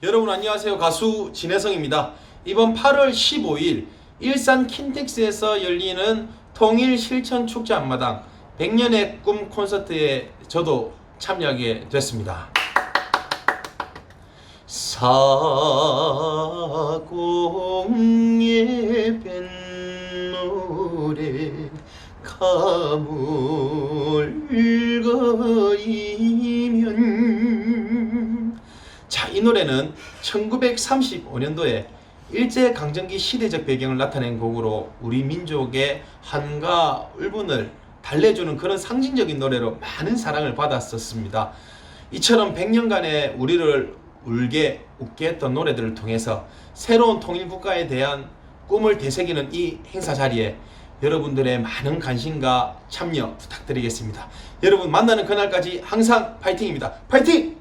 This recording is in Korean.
여러분 안녕하세요. 가수 진혜성입니다. 이번 8월 15일 일산 킨텍스에서 열리는 통일 실천 축제 앞마당 100년의 꿈 콘서트에 저도 참여하게 됐습니다. 사공의 뱃노래 가물거리면 자, 이 노래는 1935년도에 일제 강점기 시대적 배경을 나타낸 곡으로 우리 민족의 한가 울분을 달래주는 그런 상징적인 노래로 많은 사랑을 받았었습니다. 이처럼 100년간의 우리를 울게 웃게 했던 노래들을 통해서 새로운 통일 국가에 대한 꿈을 되새기는 이 행사 자리에 여러분들의 많은 관심과 참여 부탁드리겠습니다. 여러분 만나는 그날까지 항상 파이팅입니다. 파이팅!